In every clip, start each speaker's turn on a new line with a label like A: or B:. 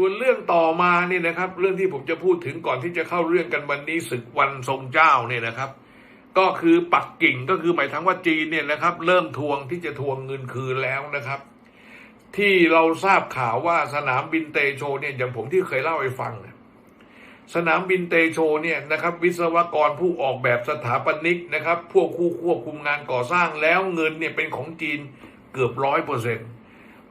A: ส่วนเรื่องต่อมาเนี่ยนะครับ เรื่องที่ผมจะพูดถึงก่อนที่จะเข้าเรื่องกันวันนี้ศึกวันทรงเจ้าเนี่ยนะครับ ก็คือปักกิ่งก็คือหมายถึงว่าจีนเนี่ยนะครับ เริ่มทวงที่จะทวงเงินคืนแล้วนะครับ ที่เราทราบข่าวว่าสนามบินเตโชเนี่ยอย่างผมที่เคยเล่าให้ฟังนะสนามบินเตโชเนี่ยนะครับ วิศวกรผู้ออกแบบสถาปนิกนะครับ พวกคู่ควบคุมงานก่อสร้างแล้วเงินเนี่ยเป็นของจีนเกือบร้อยเปอร์เซ็น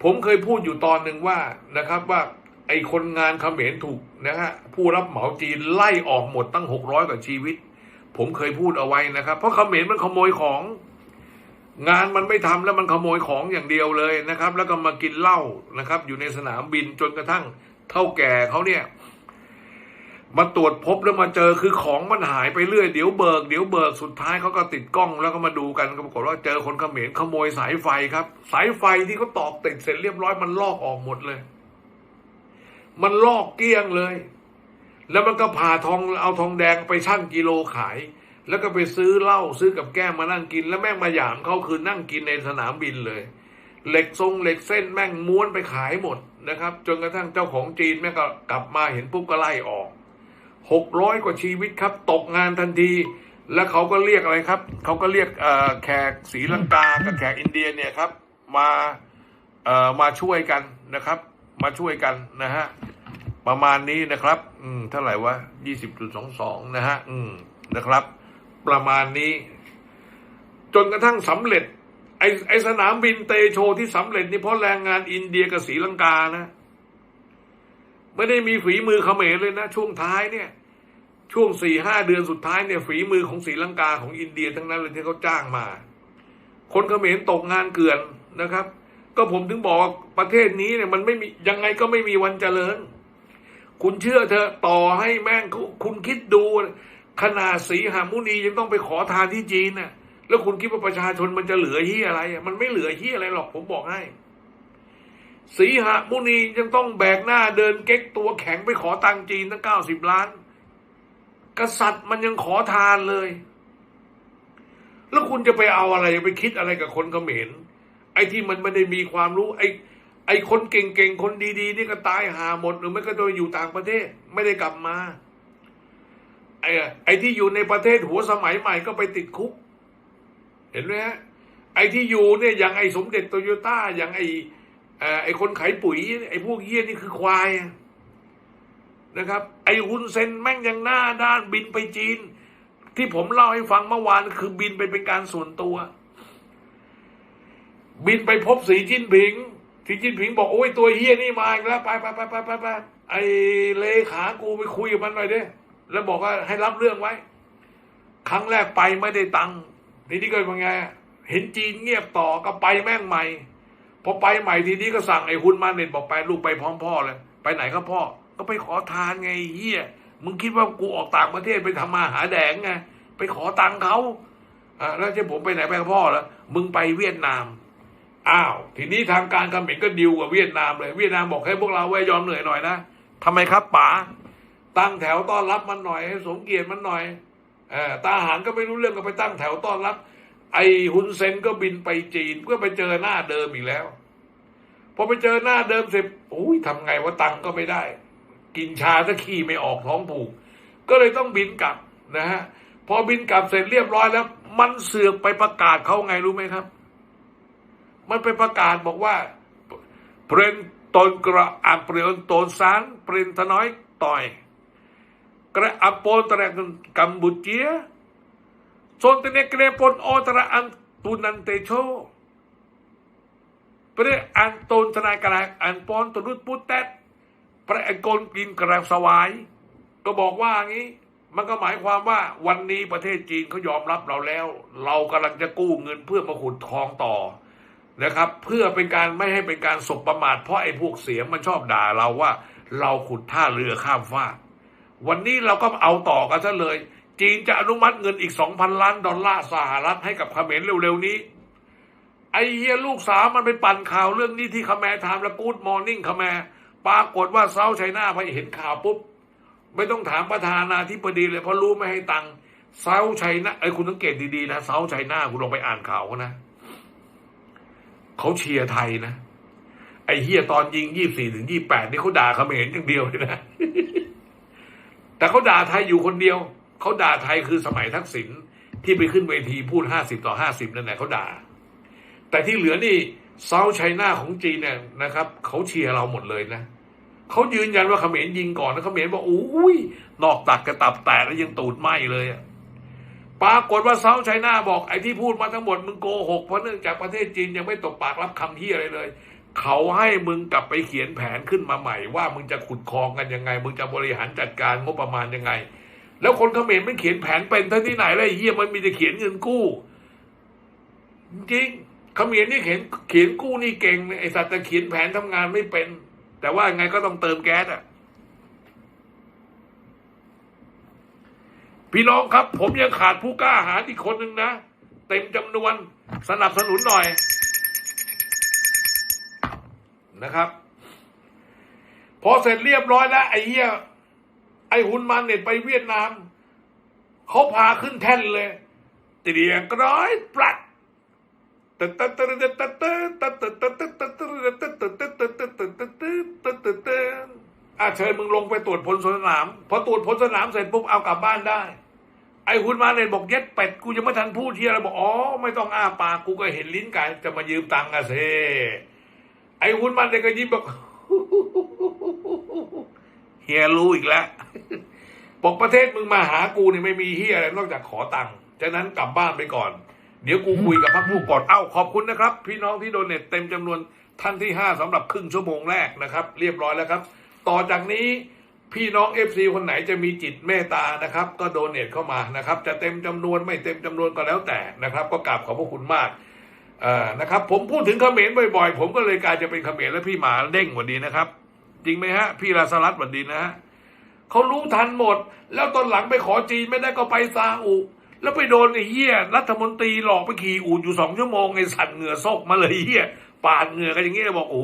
A: ผมเคยพูดอยู่ตอนหนึ่งว่านะครับว่า ไอ้คนงานเขมรถูกนะฮะผู้รับเหมาจีนไล่ออกหมดตั้งหกร้อยกว่าชีวิต ผมเคยพูดเอาไว้นะครับ เพราะเขมรมันขโมยของ งานมันไม่ทำแล้วมันขโมยของอย่างเดียวเลยนะครับ แล้วก็มากินเหล้านะครับ อยู่ในสนามบินจนกระทั่งเท่าแก่เขาเนี่ยมาตรวจพบแล้วมาเจอคือของมันหายไปเรื่อยเดี๋ยวเบิกเดี๋ยวเบิกสุดท้ายเขาก็ติดกล้องแล้วก็มาดูกันก็ปรากฏว่าเจอคนเขมรขโมยสายไฟครับ สายไฟที่เขาตอกติดเสร็จเรียบร้อยมันลอกออกหมดเลย มันลอกเกลี้ยงเลย แล้วมันก็ผ่าทองเอาทองแดงไปชั่งกิโลขาย แล้วก็ไปซื้อเหล้าซื้อกับแก้มมานั่งกิน แล้วแม่งมาหยามเขาคือนั่งกินในสนามบินเลย เหล็กทรงเหล็กเส้นแม่งม้วนไปขายหมดนะครับ จนกระทั่งเจ้าของจีนแม่งก็กลับมาเห็นปุ๊บก็ไล่ออกหกร้อยกว่าชีวิตครับ ตกงานทันที แล้วเขาก็เรียกอะไรครับ เขาก็เรียกแขกศรีลังกากับแขกอินเดียเนี่ยครับ มามาช่วยกันนะครับ มาช่วยกันนะฮะประมาณนี้นะครับ อืมเท่าไหร่วะยี่สิบจุดสองสองนะฮะ อืมนะครับ ประมาณนี้ จนกระทั่งสำเร็จ ไอไอสนามบินเตโชที่สำเร็จนี่เพราะแรงงานอินเดียกับศรีลังกานะ ไม่ได้มีฝีมือเขมรเลยนะ ช่วงท้ายเนี่ย ช่วงสี่ห้าเดือนสุดท้ายเนี่ย ฝีมือของศรีลังกาของอินเดียทั้งนั้นเลยที่เขาจ้างมา คนเขมรตกงานเกลื่อนนะครับ ก็ผมถึงบอกประเทศนี้เนี่ยมันไม่มียังไงก็ไม่มีวันเจริญ คุณเชื่อเธอต่อให้แม่งคุณคิดดูขนาดสีหามุนียังต้องไปขอทานที่จีนน่ะ แล้วคุณคิดว่าประชาชนมันจะเหลือที่อะไรมันไม่เหลือที่อะไรหรอกผมบอกให้สีหามุนียังต้องแบกหน้าเดินเก๊กตัวแข็งไปขอตังจีนตั้งเก้าสิบล้าน กษัตริย์มันยังขอทานเลย แล้วคุณจะไปเอาอะไรไปคิดอะไรกับคนเขมร ไอ้ที่มันไม่ได้มีความรู้ ไอ้ไอ้คนเก่งๆ คนดีๆ นี่ก็ตายหาหมดหรือไม่ก็โดนอยู่ต่างประเทศ ไม่ได้กลับมา ไอ้ไอ้ที่อยู่ในประเทศหัวสมัยใหม่ก็ไปติดคุก เห็นไหมฮะไอ้ที่อยู่เนี่ยอย่างไอ้สมเด็จโตโยต้าอย่างไอ้ไอ้คนขายปุ๋ย ไอ้พวกเยี่ยนี่คือควายนะครับ ไอ้ฮุนเซนแม่งยังหน้าด้านบินไปจีน ที่ผมเล่าให้ฟังเมื่อวานคือบินไปเป็นการส่วนตัว บินไปพบสีจิ้นผิงสีจิ้นผิงบอกโอ้ยตัวเฮียนี่มาอีกแล้วไปไปไปไปไปไปไอ้เลขากูไปคุยกับมันหน่อยดิแล้วบอกว่าให้รับเรื่องไว้ ครั้งแรกไปไม่ได้ตังค์ทีนี้ก็เป็นไง เห็นจีนเงียบต่อก็ไปแม่งใหม่พอไปใหม่ทีนี้ก็สั่งไอ้ฮุนมาเน็ตบอกไปลูกไปพร้อมพ่อเลย ไปไหนครับพ่อ ก็ไปขอทานไงเฮียมึงคิดว่ากูออกต่างประเทศไปทำมาหาแดงไงไปขอตังค์เขาอ่าแล้วจะผมไปไหนไปกับพ่อแล้วมึงไปเวียดนาม อ้าว ทีนี้ทางการเขมรก็ดิวกับเวียดนามเลย เวียดนามบอกให้พวกเราไว้ยอมเหนื่อยหน่อยนะทำไมครับป๋าตั้งแถวต้อนรับมันหน่อย ให้สมเกียรติมันหน่อยเออตาหารก็ไม่รู้เรื่องก็ไปตั้งแถวต้อนรับ ไอ้ฮุนเซนก็บินไปจีน เพื่อไปเจอหน้าเดิมอีกแล้วพอไปเจอหน้าเดิมเสร็จอุ้ยทำไงว่าตังก็ไม่ได้ กินชาถ้าขี้ไม่ออกท้องผูก ก็เลยต้องบินกลับนะฮะพอบินกลับเสร็จเรียบร้อยแล้ว มันเสือกไปประกาศเขาไงรู้ไหมครับ มันไปประกาศบอกว่าเพรนตนกระอักเปรียนตนสารเปรนทน้อยต่อย กระอัปโปนตระกัมพูเจียโซนเตเนกเรปนโอตระอันตุนันเตโช Pre Anton Tenagarak Anpon Todut Putet พระกลกินกระสวาย ก็บอกว่างี้ มันก็หมายความว่าวันนี้ประเทศจีนเขายอมรับเราแล้ว เรากำลังจะกู้เงินเพื่อมาขุดทองต่อ นะครับ เพื่อเป็นการไม่ให้เป็นการสบประมาทเพราะไอ้พวกเสียงมันชอบด่าเราว่า เราขุดท่าเรือข้ามฟากวันนี้เราก็เอาต่อกันซะเลย จีนจะอนุมัติเงินอีกสองพันล้านดอลลาร์สหรัฐให้กับเขมรเร็วๆนี้ ไอ้เฮียลูกสาวมันไปปั่นข่าวเรื่องนี้ที่คแมร์ไทม์และกู๊ดมอร์นิ่งคแมรปรากฏว่าเซาไชน่าพอเห็นข่าวปุ๊บ ไม่ต้องถามประธานาธิบดีเลยเพราะรู้ไม่ให้ตังค์เซาไชน่าไอ้คุณสังเกตดีๆนะเซาไชน่าคุณลองไปอ่านข่าวเขานะ เขาเชียร์ไทยนะ ไอ้เฮียตอนยิงยี่สี่ถึงยี่แปดนี่เขาด่าเขมรอย่างเดียวเลยนะ แต่เขาด่าไทยอยู่คนเดียว เขาด่าไทยคือสมัยทักษิณที่ไปขึ้นเวทีพูดห้าสิบต่อห้าสิบนั่นแหละเขาด่า แต่ที่เหลือนี่เซาท์ไชน่าของจีนเนี่ยนะครับเขาเชียร์เราหมดเลยนะเขายืนยันว่าเขมรยิงก่อนนะเขมรบอกอุ้ยนอกตักกระตับแตกแล้วยังตูดไหมเลยอะ ปรากฏว่าเซาท์ไชน่าบอกไอ้ที่พูดมาทั้งหมดมึงโกหกเพราะเนื่องจากประเทศจีนยังไม่ตกปากรับคำที่อะไรเลย เขาให้มึงกลับไปเขียนแผนขึ้นมาใหม่ ว่ามึงจะขุดคลองกันยังไง มึงจะบริหารจัดการงบประมาณยังไง แล้วคนเขมรไม่เขียนแผนเป็นท่าที่ไหนเลยเฮียมันมีแต่เขียนเงินกู้ จริงเขมรนี่เขียนเขียนกู้นี่เก่งไอสัตว์แต่เขียนแผนทำงานไม่เป็น แต่ว่าไงก็ต้องเติมแก๊สอะ พี่น้องครับ ผมยังขาดผู้กล้าหาญอีกคนหนึ่งนะ เต็มจำนวนสนับสนุนหน่อยนะครับ พอเสร็จเรียบร้อยแล้ว ไอ้เหี้ยไอ้หุนมันเนี่ยไปเวียดนามเขาพาขึ้นแท่นเลยเตียงกร้อยปลัด อาเชิญมึงลงไปตรวจผลสนามพอตรวจผลสนามเสร็จปุ๊บเอากลับบ้านได้ ไอ้คุณมาเลยบอกเย็ดเป็ดกูยังไม่ทันพูดเทียอะไรบอกอ๋อไม่ต้องอ้าปากกูก็เห็นลิ้นไก่จะมายืมตังค์อะเซไอ้คุณมันเลยก็ยิ้มบอกเฮียรู้อีกแล้วบอกประเทศมึงมาหากูนี่ไม่มีเฮียอะไรนอกจากขอตังค์ฉะนั้นกลับบ้านไปก่อน เดี๋ยวกูคุยกับพักผู้ก่อนเอ้าขอบคุณนะครับ พี่น้องที่โดเนทเต็มจำนวนท่านที่ห้าสำหรับครึ่งชั่วโมงแรกนะครับ เรียบร้อยแล้วครับ ต่อจากนี้พี่น้องเอฟซีคนไหนจะมีจิตเมตตานะครับ ก็โดเนทเข้ามานะครับ จะเต็มจำนวนไม่เต็มจำนวนก็แล้วแต่นะครับ ก็กราบขอบพระคุณมากเอ่อนะครับ ผมพูดถึงเขมรบ่อยๆ ผมก็เลยกลายจะเป็นเขมรและพี่หมาเด้งวัดดีนะครับ จริงไหมฮะ พี่ราสลัดวัดดีนะฮะเขารู้ทันหมด แล้วตอนหลังไปขอจีนไม่ได้ก็ไปซาอุ แล้วไปโดนไอ้เหี้ยรัฐมนตรีหลอกไปขี่อูดอยู่สองชั่วโมงไอ้สั่นเหงื่อซกมาเลยเหี้ยปาดเหงื่อกันอย่างเงี้ยบอกโอ้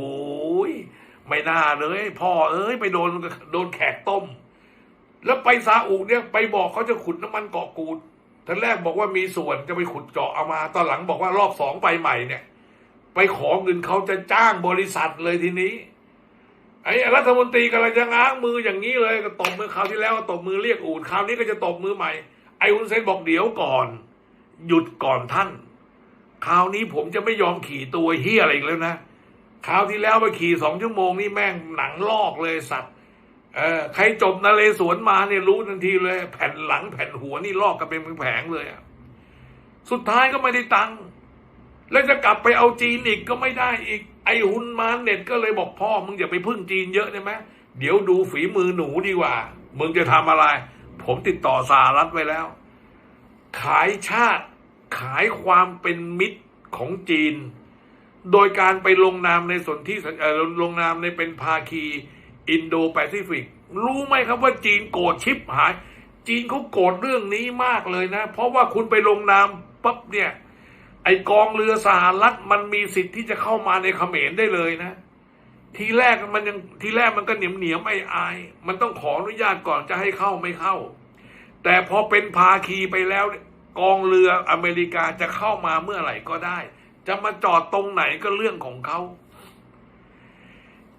A: ไม่น่าเลย พ่อเอ้ยไปโดนโดนแขกต้ม แล้วไปซาอุเนี่ยไปบอกเขาจะขุดน้ำมันเกาะกูดท่านแรกบอกว่ามีส่วนจะไปขุดเจาะเอามา ตอนหลังบอกว่ารอบสองไปใหม่เนี่ย ไปขอเงินเขาจะจ้างบริษัทเลยทีนี้ ไอ้รัฐมนตรีกำลังจะง้างมืออย่างนี้เลยก็ตบมือคราวที่แล้วตบมือเรียกอูดคราวนี้ก็จะตบมือใหม่ ไอ้อุนเซนบอกเดี๋ยวก่อน หยุดก่อนท่าน คราวนี้ผมจะไม่ยอมขี่ตัวเฮียอะไรอีกแล้วนะ คราวที่แล้วไปขี่สองชั่วโมงนี่แม่งหนังลอกเลยสัตว์เออใครจบนาเลสวนมาเนี่ยรู้ทันทีเลย แผ่นหลังแผ่นหัวนี่ลอกกันเป็นแผงๆเลยอะสุดท้ายก็ไม่ได้ตังค์แล้วจะกลับไปเอาจีนอีกก็ไม่ได้อีก ไอหุนมานเน็ตก็เลยบอกพ่อมึงอย่าไปพึ่งจีนเยอะได้ไหมเดี๋ยวดูฝีมือหนูดีกว่า มึงจะทำอะไร ผมติดต่อสหรัฐไว้แล้ว ขายชาติขายความเป็นมิตรของจีน โดยการไปลงนามในส่วนที่ลงนามในเป็นภาคีอินโดแปซิฟิก รู้ไหมครับว่าจีนโกรธชิบหาย จีนเขาโกรธเรื่องนี้มากเลยนะ เพราะว่าคุณไปลงนามปั๊บเนี่ย ไอกองเรือสหรัฐมันมีสิทธิ์ที่จะเข้ามาในเขมรได้เลยนะ ทีแรกมันยังทีแรกมันก็เหนียมเหนียมไอ้อายมันต้องขออนุญาตก่อนจะให้เข้าไม่เข้า แต่พอเป็นภาคีไปแล้วกองเรืออเมริกาจะเข้ามาเมื่อไหร่ก็ได้ จะมาจอดตรงไหนก็เรื่องของเขา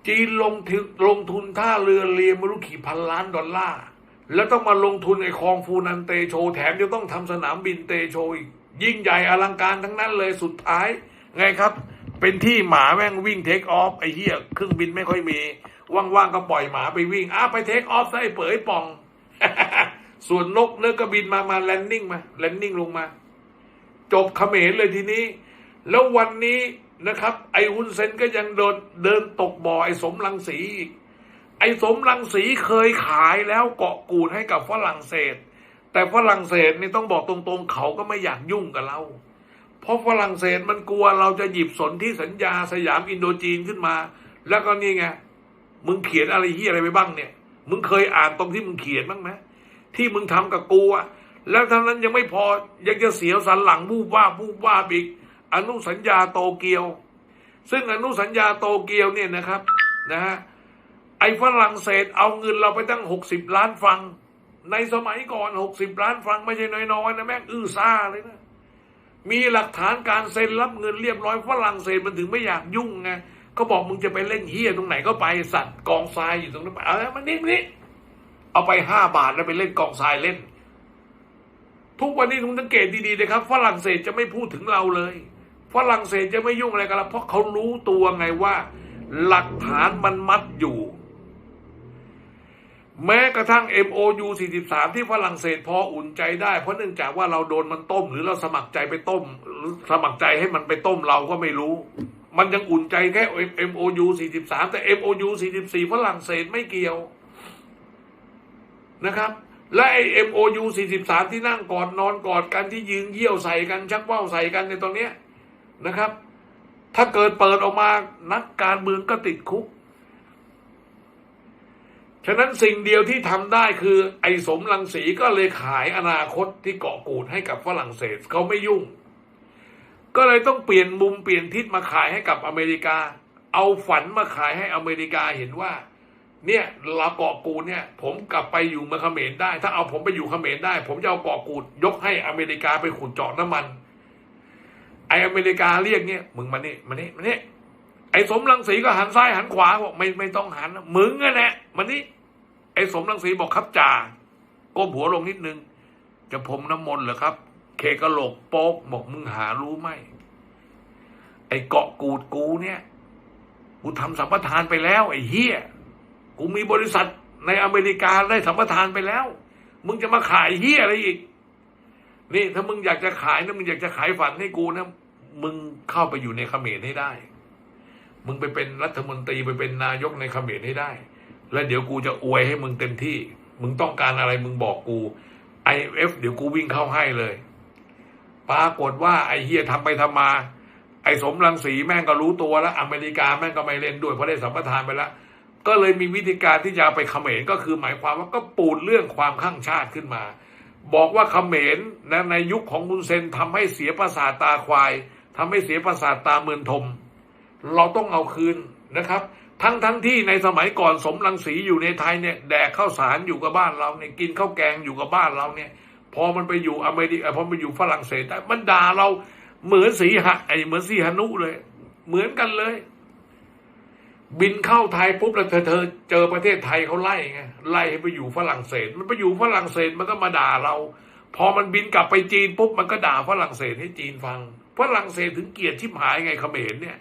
A: จีนลงทุนลงทุนท่าเรือเรียไม่รู้กี่พันล้านดอลลาร์ แล้วต้องมาลงทุนไอ้คลองฟูนันเตโช แถมยังต้องทำสนามบินเตโชอีก ยิ่งใหญ่อลังการทั้งนั้นเลยสุดท้าย ไงครับ เป็นที่หมาแม่งวิ่งเทคออฟไอ้เหี้ยเครื่องบินไม่ค่อยมี ว่างๆก็ปล่อยหมาไปวิ่งอ้าไปเทคออฟซะไอ้เป๋ยป่องส่วนนกเนื้อก็บินมามาแลนดิ้งมาแลนดิ้งลงมา จบเขมรเลยทีนี้ แล้ววันนี้นะครับ ไอ้ฮุนเซนก็ยังเดินเดินตกบ่อไอ้สมรังสีอีกไอ้สมรังสีเคยขายแล้วเกาะกูดให้กับฝรั่งเศส แต่ฝรั่งเศสนี่ต้องบอกตรงๆ เขาก็ไม่อยากยุ่งกับเรา เพราะฝรั่งเศสมันกลัวเราจะหยิบสนที่สัญญาสยามอินโดจีนขึ้นมา แล้วก็นี่ไงมึงเขียนอะไรที่อะไรไปบ้างเนี่ย มึงเคยอ่านตรงที่มึงเขียนบ้างไหมที่มึงทำกับกูอะแล้วทั้งนั้นยังไม่พอยังจะเสียวสันหลังบูบว่าบูบว่าอีก อนุสัญญาโตเกียว ซึ่งอนุสัญญาโตเกียวเนี่ยนะครับนะฮะไอ้ฝรั่งเศสเอาเงินเราไปตั้งหกสิบล้านฟัง ในสมัยก่อนหกสิบล้านฟังไม่ใช่น้อยๆนะแม่งอื้อซ่าเลยนะมีหลักฐานการเซ็นรับเงินเรียบร้อยฝรั่งเศสมันถึงไม่อยากยุ่งไงเขาบอกมึงจะไปเล่นเฮียตรงไหนก็ไปสัตว์กองทรายอยู่ตรงนั้นไปเอามันนี่นี่เอาไปห้าบาทแล้วไปเล่นกองทรายเล่น ทุกวันนี้ทุกสังเกตดีๆนะครับฝรั่งเศสจะไม่พูดถึงเราเลย ฝรั่งเศสจะไม่ยุ่งอะไรกันละเพราะเขารู้ตัวไงว่า หลักฐานมันมัดอยู่ แม้กระทั่ง MOU 43 ที่ฝรั่งเศสพออุ่นใจได้ เพราะเนื่องจากว่าเราโดนมันต้ม หรือเราสมัครใจไปต้ม หรือสมัครใจให้มันไปต้มเราก็ไม่รู้ มันยังอุ่นใจแค่ MOU 43 แต่ MOU 44 ฝรั่งเศสไม่เกี่ยวนะครับและไอ้ MOU 43 ที่นั่งกอดนอนกอดกันที่ยืนเยี่ยวใส่กันชักว่าใส่กันในตรงเนี้ย นะครับ ถ้าเกิดเปิดออกมานักการเมืองก็ติดคุก ฉะนั้นสิ่งเดียวที่ทำได้คือ ไอ้สมรังสีก็เลยขายอนาคตที่เกาะกูดให้กับฝรั่งเศสเขาไม่ยุ่ง ก็เลยต้องเปลี่ยนมุมเปลี่ยนทิศมาขายให้กับอเมริกา เอาฝันมาขายให้อเมริกาเห็นว่าเนี่ยเราเกาะกูดเนี่ย ผมกลับไปอยู่เมืองเขมรได้ ถ้าเอาผมไปอยู่เขมรได้ ผมจะเอาเกาะกูดยกให้อเมริกาไปขุดเจาะน้ำมัน ไออเมริกาเรียกเนี่ยมึงมานี่มานี่มานี่ไอสมรังสีก็หันซ้ายหันขวาบอกไม่ไม่ต้องหันนะมึงอะแหละมานี่ไอสมรังสีบอกครับจ่าก้มหัวลงนิดนึง จะผมน้ำมนต์เหรอครับ เคกระโหลกโป๊กบอกมึงหารู้ไหมไอเกาะกูดกูเนี่ยกูทำสัมปทานไปแล้ว ไอเฮียกูมีบริษัทในอเมริกาได้สัมปทานไปแล้ว มึงจะมาขายเฮียอะไรอีก นี่ถ้ามึงอยากจะขายนะมึงอยากจะขายฝันให้กูนะมึงเข้าไปอยู่ในเขมรให้ได้ มึงไปเป็นรัฐมนตรีไปเป็นนายกในเขมรให้ได้ แล้วเดี๋ยวกูจะอวยให้มึงเต็มที่ มึงต้องการอะไรมึงบอกกูไอเอฟเดี๋ยวกูวิ่งเข้าให้เลย ปรากฏว่าไอเฮียทำไปทำมา ไอสมรังสีแม่งก็รู้ตัวแล้ว อเมริกาแม่งก็ไม่เล่นด้วยเพราะได้สัมปทานไปแล้วก็เลยมีวิธีการที่จะไปเขมรก็คือหมายความว่าก็ปูดเรื่องความข้างชาติขึ้นมา บอกว่าเขมรนะในยุคของมุนเซนทำให้เสียประสาตาควายทำให้เสียประสาตาเมือนทม เราต้องเอาคืนนะครับ ทั้งทั้งที่ในสมัยก่อนสมรังสีอยู่ในไทยเนี่ยแดกข้าวสารอยู่กับบ้านเราเนี่ยกินข้าวแกงอยู่กับบ้านเราเนี่ย พอมันไปอยู่อเมริกาพอมันอยู่ฝรั่งเศสมันด่าเราเหมือนสีหะไอเหมือนสีหนุเลย เหมือนกันเลย บินเข้าไทยปุ๊บแล้วเธอเธอเจอประเทศไทยเขาไล่ไงไล่ให้ไปอยู่ฝรั่งเศส มันไปอยู่ฝรั่งเศสมันก็มาด่าเรา พอมันบินกลับไปจีนปุ๊บมันก็ด่าฝรั่งเศสให้จีนฟังฝรั่งเศสถึงเกลียดชิบหายไงเขมรเนี่ย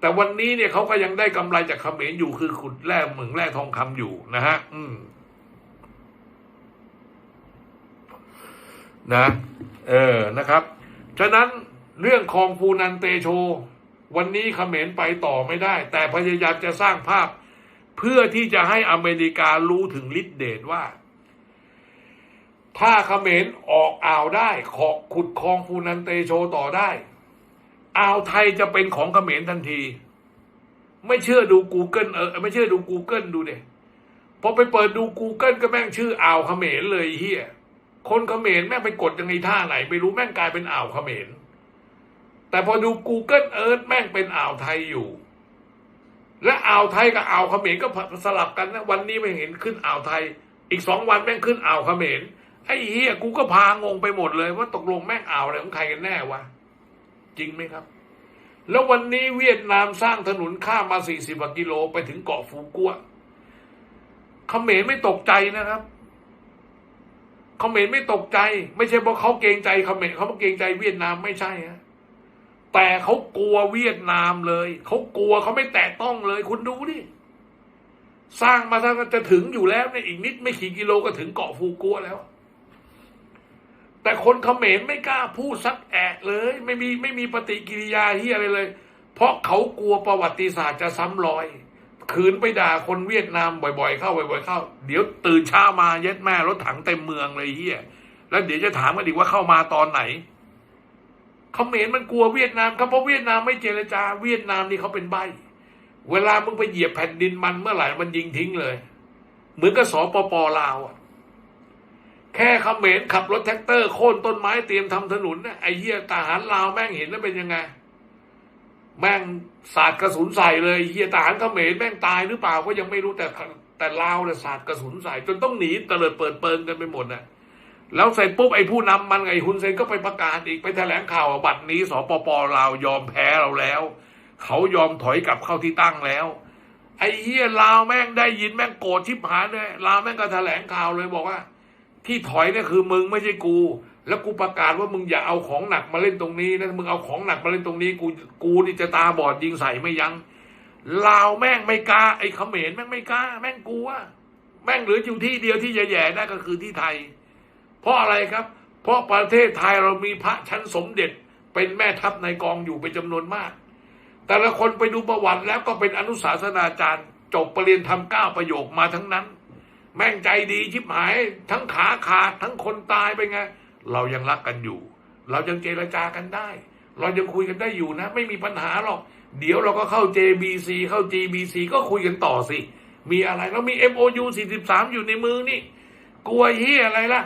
A: แต่วันนี้เนี่ยเขาก็ยังได้กำไรจากเขมรอยู่คือขุดแร่เหมืองแร่ทองคำอยู่นะฮะ อืม นะ เออนะครับ ฉะนั้นเรื่องคองฟูนันเตโช วันนี้เขมรไปต่อไม่ได้ แต่พยายามจะสร้างภาพ เพื่อที่จะให้อเมริการู้ถึงฤทธิเดชว่า ถ้าเขมรออกอ่าวได้ขอขุดคลองฟูนันเตโชต่อได้อ่าวไทยจะเป็นของเขมรทันที ไม่เชื่อดู Google เออไม่เชื่อดู Google ดูเนี่ยพอไปเปิดดู Google ก็แม่งชื่ออ่าวเขมรเลยเฮียคนเขมรแม่งไปกดยังไงท่าไหนไม่รู้แม่งกลายเป็นอ่าวเขมร แต่พอดู Google Earth แม่งเป็นอ่าวไทยอยู่ และอ่าวไทยกับอ่าวเขมรก็สลับกันนะวันนี้ไม่เห็นขึ้นอ่าวไทย อีกสองวันแม่งขึ้นอ่าวเขมรไอ้เฮียกูก็พางงไปหมดเลย ว่าตกลงแม่งอ่าวอะไรของใครกันแน่วะจริงไหมครับ แล้ววันนี้เวียดนามสร้างถนนข้ามมา40กว่ากิโลไปถึงเกาะฟูกัวเขมรไม่ตกใจนะครับเขมรไม่ตกใจ ไม่ใช่เพราะเขาเกรงใจเขมรเขาเกรงใจเวียดนามไม่ใช่ฮะ แต่เขากลัวเวียดนามเลย เขากลัวเขาไม่แตะต้องเลย คุณดูดิสร้างมาถ้าจะถึงอยู่แล้วเนี่ยอีกนิดไม่กี่กิโลก็ถึงเกาะฟูกัวแล้ว แต่คนเขมรไม่กล้าพูดสักแอะเลย ไม่มีไม่มีปฏิกิริยาที่อะไรเลย เพราะเขากลัวประวัติศาสตร์จะซ้ำรอยคืนไปด่าคนเวียดนามบ่อยๆเข้าบ่อยๆเข้า เดี๋ยวตื่นเช้ามาเย็ดแม่รถถังเต็มเมืองเลยเฮียแล้วเดี๋ยวจะถามกันอีกว่าเข้ามาตอนไหน เขมรมันกลัวเวียดนามครับเพราะเวียดนามไม่เจรจา เวียดนามนี่เขาเป็นใบเวลามึงไปเหยียบแผ่นดินมันเมื่อไหร่มันยิงทิ้งเลย เหมือนกับสปปลาวอะแค่เขมรขับรถแท็กเตอร์โค่นต้นไม้เตรียมทำถนนนะไอ้เหี้ยทหารลาวแม่งเห็นแล้วเป็นยังไง แม่งสาดกระสุนใส่เลยเฮียทหารเขมรแม่งตายหรือเปล่าก็ยังไม่รู้แต่แต่ลาวเนี่ยสาดกระสุนใส่จนต้องหนีเตลิดเปิดเปิงกันไปหมดน่ะ แล้วเสร็จปุ๊บไอ้ผู้นำมันไอ้ฮุนเซนก็ไปประกาศอีกไปแถลงข่าวบัตรนี้สปปลาวยอมแพ้เราแล้ว เขายอมถอยกลับเข้าที่ตั้งแล้ว ไอ้เฮียลาวแม่งได้ยินแม่งโกรธชิบหายเลยลาวแม่งก็แถลงข่าวเลยบอกว่า ที่ถอยเนี่ยคือมึงไม่ใช่กู แล้วกูประกาศว่ามึงอย่าเอาของหนักมาเล่นตรงนี้นะมึงเอาของหนักมาเล่นตรงนี้กูกูนี่จะตาบอดยิงใส่ไม่ยัง้งลาวแม่งไม่กล้าไอ้เขมรแม่งไม่กล้า แม่งกลัวแม่งเหลืออยู่ที่เดียวที่แย่ๆได้ก็คือที่ไทย เพราะอะไรครับ เพราะประเทศไทยเรามีพระชั้นสมเด็จ เป็นแม่ทัพในกองอยู่เป็นจำนวนมาก แต่ละคนไปดูประวัติแล้วก็เป็นอนุสาสนาจารย์จบปรริญญาธรรมเก้าประโยคมาทั้งนั้น แม่งใจดีชิบหาย ทั้งขาขาดทั้งคนตายไปไง เรายังรักกันอยู่ เรายังเจรจากันได้ เรายังคุยกันได้อยู่นะ ไม่มีปัญหาหรอก เดี๋ยวเราก็เข้า JBC เข้า GBC ก็คุยกันต่อสิ มีอะไรเรามี MOU 43 อยู่ในมือนี่ กลัวเฮียอะไรล่ะ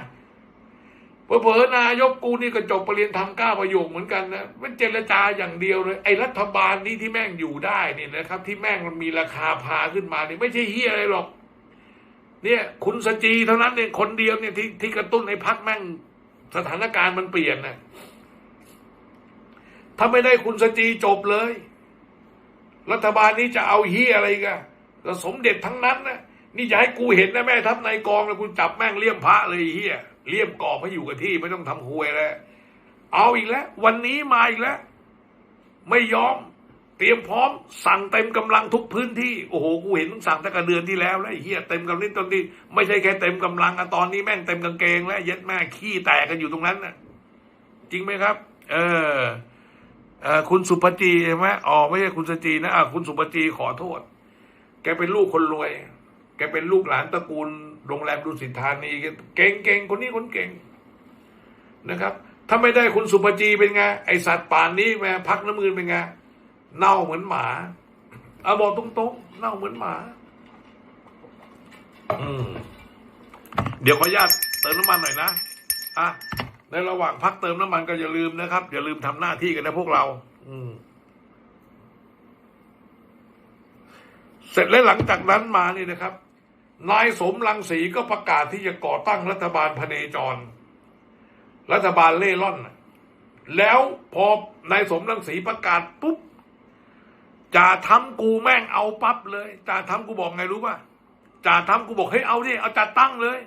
A: เผลอนายกกูนี่ก็จบปรริญญาธรรมเก้าประโยคเหมือนกันนะมันเจรจาอย่างเดียวเลยไอ้รัฐบาลนี้ที่แม่งอยู่ได้นี่นะครับ ที่แม่งมันมีราคาพาขึ้นมาเนี่ยไม่ใช่เฮียอะไรหรอก เนี่ยคุณสจีเท่านั้นเนี่ยคนเดียวเนี่ยที่ที่กระตุ้นให้พักแม่งสถานการณ์มันเปลี่ยนนะถ้าไม่ได้คุณสจีจบเลย รัฐบาลนี้จะเอาเฮียอะไรกันสมเด็จทั้งนั้นนะนี่อย่าให้กูเห็นนะแม่ทัพนายกองแล้วกูจับแม่งเลี่ยมพระเลยเฮีย เลี่ยมกรอบให้อยู่กับที่ไม่ต้องทำควยแล้วเอาอีกแล้ว วันนี้มาอีกแล้ว ไม่ยอม เตรียมพร้อม สั่งเต็มกำลังทุกพื้นที่โอ้โหกูเห็นมึงสั่งตั้งแต่เดือนที่แล้วแล้วเฮียเต็มกำลังตอนนี้ไม่ใช่แค่เต็มกำลังอะตอนนี้แม่งเต็มกางเกง แล้วเย็ดแม่ขี้แตกกันอยู่ตรงนั้นน่ะ จริงไหมครับ เออเออคุณสุปจีใช่ไหมอ๋อไม่ใช่คุณสจีนะอะคุณสุปจีขอโทษ แกเป็นลูกคนรวย แกเป็นลูกหลานตระกูล โรงแรมดุสิตธานีเก่งเก่งคนนี้คนเก่งนะครับ ถ้าไม่ได้คุณสุปจีเป็นไง ไอสัตว์ป่านนี้แม่พักน้ำมือเป็นไง เน่าเหมือนหมาเอาบอกตรงๆเน่าเหมือนหมาอืมเดี๋ยวขออนุญาตเติมน้ำมันหน่อยนะอะในระหว่างพักเติมน้ำมันก็อย่าลืมนะครับ อย่าลืมทำหน้าที่กันนะพวกเรา อืมเสร็จแล้วหลังจากนั้นมานี่นะครับ นายสมรังสีก็ประกาศที่จะก่อตั้งรัฐบาลพเนจร รัฐบาลเล่ร่อน แล้วพอนายสมรังสีประกาศปุ๊บจ่าทำกูแม่งเอาปั๊บเลยจ่าทำกูบอกไงรู้ป่ะจ่าทำกูบอกเฮ้ยเอาดิเอาจ่าตั้งเลย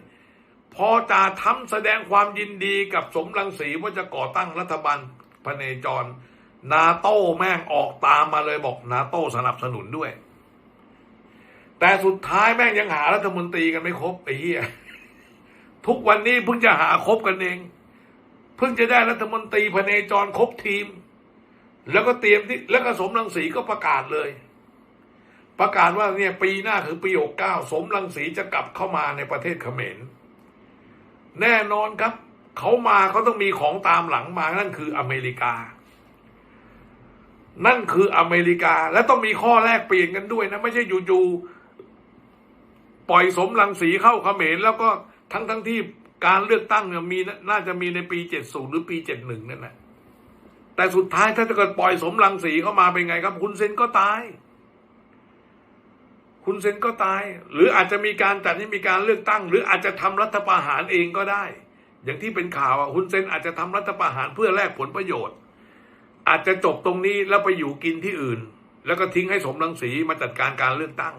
A: พอจ่าทำแสดงความยินดีกับสมรังสีว่าจะก่อตั้งรัฐบาลพเนจร นาโต้แม่งออกตามมาเลยบอกนาโต้สนับสนุนด้วย แต่สุดท้ายแม่งยังหารัฐมนตรีกันไม่ครบไอ้เหี้ยทุกวันนี้เพิ่งจะหาครบกันเอง เพิ่งจะได้รัฐมนตรีพเนจรครบทีม แล้วก็เตรียมที่แล้วก็สมรังสีก็ประกาศเลย ประกาศว่าเนี่ยปีหน้าคือปีหกเก้าสมรังสีจะกลับเข้ามาในประเทศเขมรแน่นอนครับเขามาเขาต้องมีของตามหลังมานั่นคืออเมริกา นั่นคืออเมริกาและต้องมีข้อแรกเปลี่ยนกันด้วยนะ ไม่ใช่อยู่ๆ ปล่อยสมรังสีเข้าเขมรแล้วก็ทั้งทั้งที่การเลือกตั้งเนี่ยมีน่าจะมีในปีเจ็ดศูนย์หรือปีเจ็ดหนึ่งนั่นแหละแต่สุดท้ายถ้าจะเกิดปล่อยสมรังสีเข้ามาเป็นไงครับ คุณเซนก็ตาย คุณเซนก็ตาย หรืออาจจะมีการจัดให้มีการเลือกตั้ง หรืออาจจะทำรัฐประหารเองก็ได้ อย่างที่เป็นข่าวอะคุณเซนอาจจะทำรัฐประหารเพื่อแลกผลประโยชน์ อาจจะจบตรงนี้แล้วไปอยู่กินที่อื่น แล้วก็ทิ้งให้สมรังสีมาจัดการการเลือกตั้ง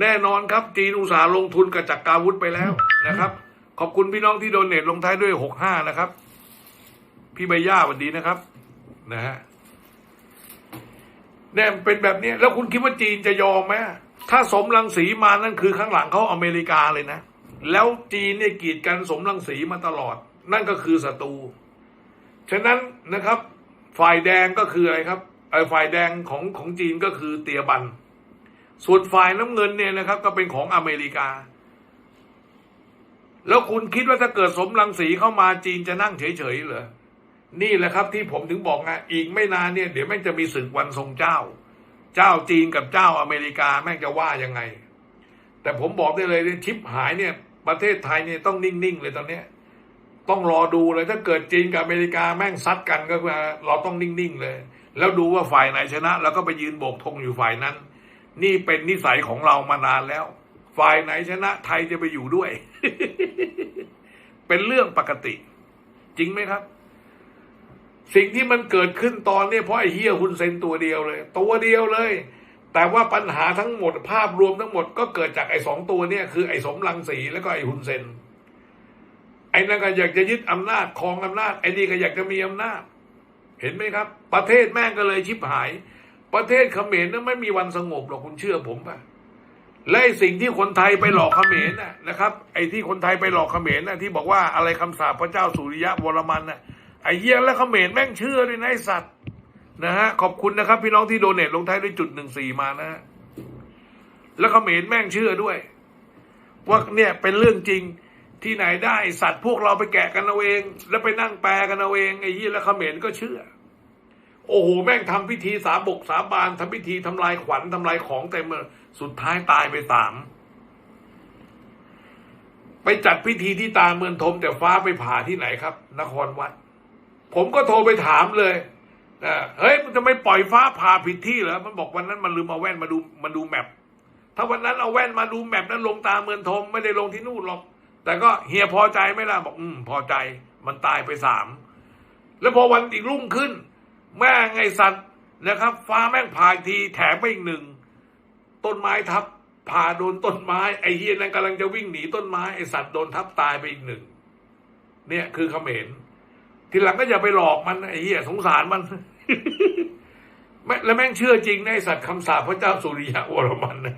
A: แน่นอนครับ จีนอุตสาห์ลงทุนกับจักรกาวุธไปแล้วนะครับ ขอบคุณพี่น้องที่โดนเนทลงท้ายด้วยหกห้านะครับ พี่ใบย่าวัสดีนะครับ นะฮะแน่เป็นแบบนี้แล้วคุณคิดว่าจีนจะยอมไหมถ้าสมรังสีมานั่นคือข้างหลังเขาอเมริกาเลยนะ แล้วจีนเนี่ยกีดกันสมรังสีมาตลอด นั่นก็คือศัตรูฉะนั้นนะครับ ฝ่ายแดงก็คืออะไรครับไอ้ฝ่ายแดงของของจีนก็คือเตียบัน ส่วนฝ่ายน้ำเงินเนี่ยนะครับ ก็เป็นของอเมริกา แล้วคุณคิดว่าถ้าเกิดสมรังสีเข้ามาจีนจะนั่งเฉยๆเหรอนี่แหละครับที่ผมถึงบอกไงอีกไม่นานเนี่ย เดี๋ยวแม่งจะมีศึกวันทรงเจ้า เจ้าจีนกับเจ้าอเมริกาแม่งจะว่ายังไง แต่ผมบอกได้เลยชิปหายเนี่ย ประเทศไทยเนี่ยต้องนิ่งๆเลยตอนเนี้ย ต้องรอดูเลยถ้าเกิดจีนกับอเมริกาแม่งซัดกันก็เราต้องนิ่งๆเลย แล้วดูว่าฝ่ายไหนชนะ แล้วก็ไปยืนโบกธงอยู่ฝ่ายนั้น นี่เป็นนิสัยของเรามานานแล้ว ฝ่ายไหนชนะไทยจะไปอยู่ด้วย เป็นเรื่องปกติ จริงไหมครับ สิ่งที่มันเกิดขึ้นตอนนี้เพราะไอ้เฮียฮุนเซนตัวเดียวเลย ตัวเดียวเลย แต่ว่าปัญหาทั้งหมดภาพรวมทั้งหมดก็เกิดจากไอ้สองตัวเนี่ยคือไอ้สมรังสีแล้วก็ไอ้ฮุนเซนไอ้นั่นก็อยากจะยึดอำนาจครองอำนาจไอ้นี่ก็อยากจะมีอำนาจ เห็นไหมครับ ประเทศแม่งก็เลยชิบหาย ประเทศเขมรนั้นไม่มีวันสงบหรอกคุณเชื่อผมป่ะและสิ่งที่คนไทยไปหลอกเขมรน่ะนะครับ ไอ้ที่คนไทยไปหลอกเขมรน่ะที่บอกว่าอะไรคำสาปพระเจ้าสุริยะวรมันน่ะไอ้เหี้ยงและเขมรแม่งเชื่อด้วยนะไอ้สัตว์นะฮะขอบคุณนะครับ พี่น้องที่โดเนทลงท้ายด้วยจุดหนึ่งสี่มานะฮะแล้วเขมรแม่งเชื่อด้วย ว่าเนี่ยเป็นเรื่องจริงที่ไหนได้สัตว์พวกเราไปแกะกันเอาเอง แล้วไปนั่งแปลกันเอาเองไอ้ยี่แล้วเขมรก็เชื่อ โอ้โหแม่งทำพิธีสาบกสาบานทำพิธีทำลายขวัญทำลายของเต็มเลยสุดท้ายตายไปสามไปจัดพิธีที่ตาเมืองทม แต่ฟ้าไปผ่าที่ไหนครับ นครวัด ผมก็โทรไปถามเลยเฮ้ยมันจะไม่ปล่อยฟ้าผ่าผิดที่เหรอมันบอกวันนั้นมันลืมเอาแว่นมาดูมาดูแมพถ้าวันนั้นเอาแว่นมาดูแมปนั้นลงตาเมืองทมไม่ได้ลงที่นู่นหรอก แต่ก็เฮียพอใจไหมล่ะบอก อืมพอใจ มันตายไปสามแล้วพอวันอีกรุ่งขึ้น แม่งไงสัตว์นะครับ ฟ้าแม่งผ่าอีกทีแถมไปอีกหนึ่ง ต้นไม้ทับผ่าโดนต้นไม้ไอ้เฮียนั้นกำลังจะวิ่งหนีต้นไม้ไอ้สัตว์โดนทับตายไปอีกหนึ่งเนี่ยคือเขมรทีหลังก็อย่าไปหลอกมันไอ้เฮียสงสารมันแม่แล้วแม่งเชื่อจริงในสัตว์คำสาปพระเจ้าสุริยะวรมันนะ